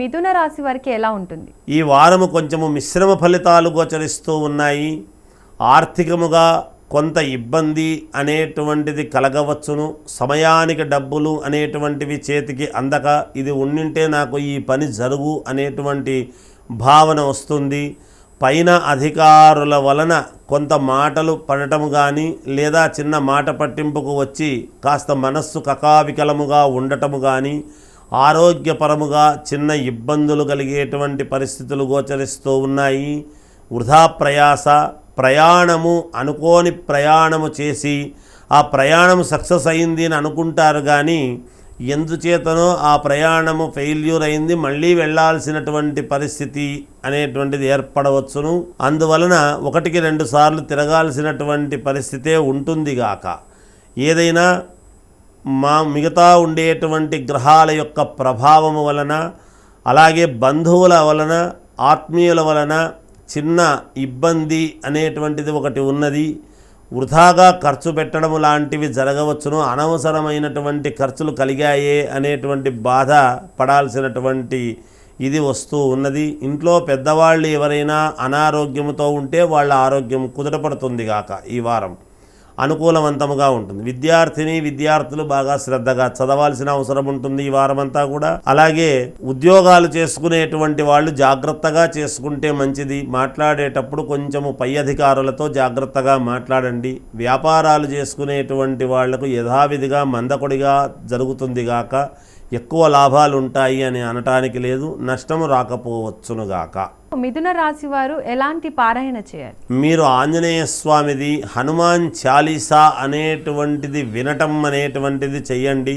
మిథున రాశి వారికి ఎలా ఉంటుంది? ఈ వారము కొంచెము మిశ్రమ ఫలితాలు గోచరిస్తూ ఉన్నాయి. ఆర్థికముగా కొంత ఇబ్బంది అనేటువంటిది కలగవచ్చును. సమయానికి డబ్బులు అనేటువంటివి చేతికి అందక ఇది ఉండింటే నాకు ఈ పని జరుగు అనేటువంటి భావన వస్తుంది. పైన అధికారుల వలన కొంత మాటలు పడటం కానీ లేదా చిన్న మాట పట్టింపుకు వచ్చి కాస్త మనస్సు కకావికలముగా ఉండటము కానీ ఆరోగ్యపరముగా చిన్న ఇబ్బందులు కలిగేటువంటి పరిస్థితులు గోచరిస్తూ ఉన్నాయి. వృధా ప్రయాస ప్రయాణము అనుకోని ప్రయాణము చేసి ఆ ప్రయాణం సక్సెస్ అయింది అని అనుకుంటారు కానీ ఎందుచేతనో ఆ ప్రయాణము ఫెయిల్యూర్ అయింది మళ్ళీ వెళ్ళాల్సినటువంటి పరిస్థితి అనేటువంటిది ఏర్పడవచ్చును. అందువలన ఒకటికి రెండు సార్లు తిరగాల్సినటువంటి పరిస్థితే ఉంటుందిగాక. ఏదైనా మా మిగతా ఉండేటువంటి గ్రహాల యొక్క ప్రభావము వలన అలాగే బంధువుల వలన ఆత్మీయుల వలన చిన్న ఇబ్బంది అనేటువంటిది ఒకటి ఉన్నది. వృధాగా ఖర్చు పెట్టడం లాంటివి జరగవచ్చును. అనవసరమైనటువంటి ఖర్చులు కలిగాయే అనేటువంటి బాధ పడాల్సినటువంటి ఇది వస్తూ ఉన్నది. ఇంట్లో పెద్దవాళ్ళు ఎవరైనా అనారోగ్యంతో ఉంటే వాళ్ళ ఆరోగ్యం కుదుటపడుతుంది గాక ఈ వారం. అనుకూలవంతముగా ఉంటుంది. విద్యార్థిని విద్యార్థులు బాగా శ్రద్ధగా చదవాల్సిన అవసరం ఉంటుంది ఈ వారమంతా కూడా. అలాగే ఉద్యోగాలు చేసుకునేటువంటి వాళ్ళు జాగ్రత్తగా చేసుకుంటే మంచిది. మాట్లాడేటప్పుడు కొంచెము పై అధికారులతో జాగ్రత్తగా మాట్లాడండి. వ్యాపారాలు చేసుకునేటువంటి వాళ్ళకు యథావిధిగా మందకొడిగా జరుగుతుంది గాక ఎక్కువ లాభాలు ఉంటాయి అని అనటానికి లేదు నష్టము రాకపోవచ్చునుగాక. మిథున రాశి వారు ఎలాంటి పారాయణ చేయాలి? మీరు ఆంజనేయ స్వామిది హనుమాన్ చాలీసా అనేటువంటిది వినటం అనేటువంటిది చెయ్యండి.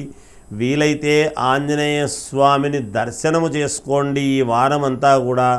వీలైతే ఆంజనేయ స్వామిని దర్శనము చేసుకోండి ఈ వారమంతా కూడా.